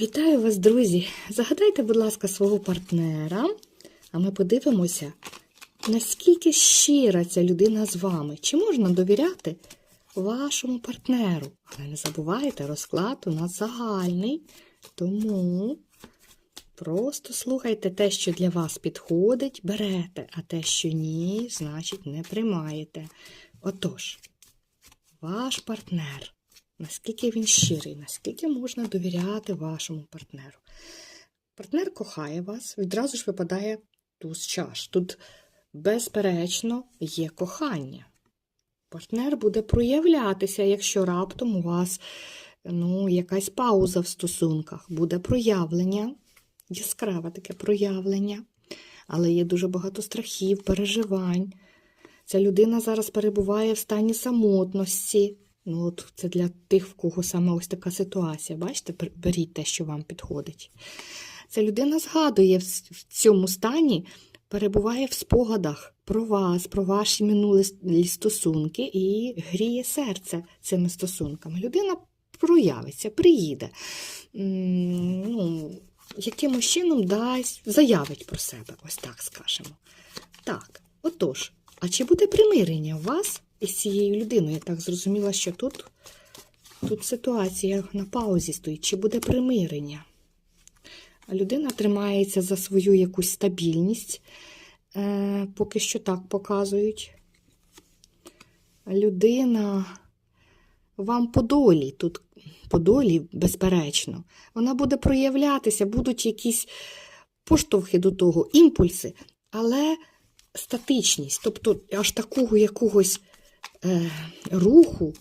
Вітаю вас, друзі! Загадайте, будь ласка, свого партнера, а ми подивимося, наскільки щира ця людина з вами. Чи можна довіряти вашому партнеру? Але не забувайте, розклад у нас загальний, тому просто слухайте те, що для вас підходить, берете, а те, що ні, значить не приймаєте. Отож, ваш партнер. Наскільки він щирий, наскільки можна довіряти вашому партнеру. Партнер кохає вас, відразу ж випадає туз чаш. Тут, безперечно, є кохання. Партнер буде проявлятися, якщо раптом у вас ну, якась пауза в стосунках, буде проявлення, яскраве таке проявлення, але є дуже багато страхів, переживань. Ця людина зараз перебуває в стані самотності. Ну, от це для тих, в кого саме ось така ситуація. Бачите, Бер- беріть те, що вам підходить. Ця людина згадує в цьому стані, перебуває в спогадах про вас, про ваші минулі стосунки і гріє серце цими стосунками. Людина проявиться, приїде. Ну, якимось чином дасть, заявить про себе, ось так скажемо. Так, отож, а чи буде примирення у вас із цією людиною? Я так зрозуміла, що тут, тут ситуація на паузі стоїть. Чи буде примирення? Людина тримається за свою якусь стабільність, е, поки що так показують. Людина вам по долі, тут по долі, безперечно, вона буде проявлятися, будуть якісь поштовхи до того, імпульси, але статичність, тобто аж такого якогось руху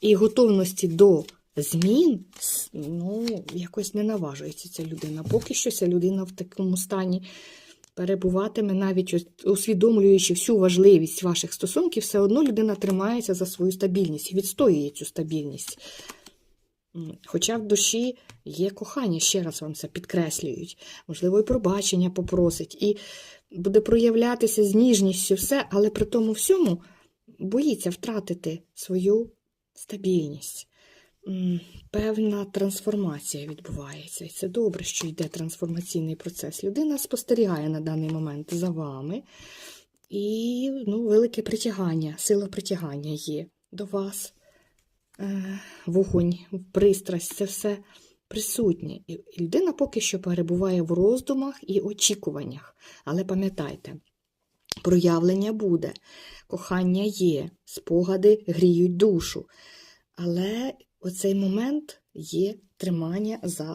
і готовності до змін, ну, якось не наважується ця людина. Поки що ця людина в такому стані перебуватиме, навіть усвідомлюючи всю важливість ваших стосунків, все одно людина тримається за свою стабільність і відстоює цю стабільність. Хоча в душі є кохання, ще раз вам це підкреслюють. Можливо, і пробачення попросить, і буде проявлятися з ніжністю все, але при тому всьому боїться втратити свою стабільність. Певна трансформація відбувається. І це добре, що йде трансформаційний процес. Людина спостерігає на даний момент за вами, і ну, велике притягання, сила притягання є до вас. Е, Вогонь, пристрасть це все присутнє. І людина поки що перебуває в роздумах і очікуваннях. Але пам'ятайте, проявлення буде, кохання є, спогади гріють душу. Але оцей момент є тримання за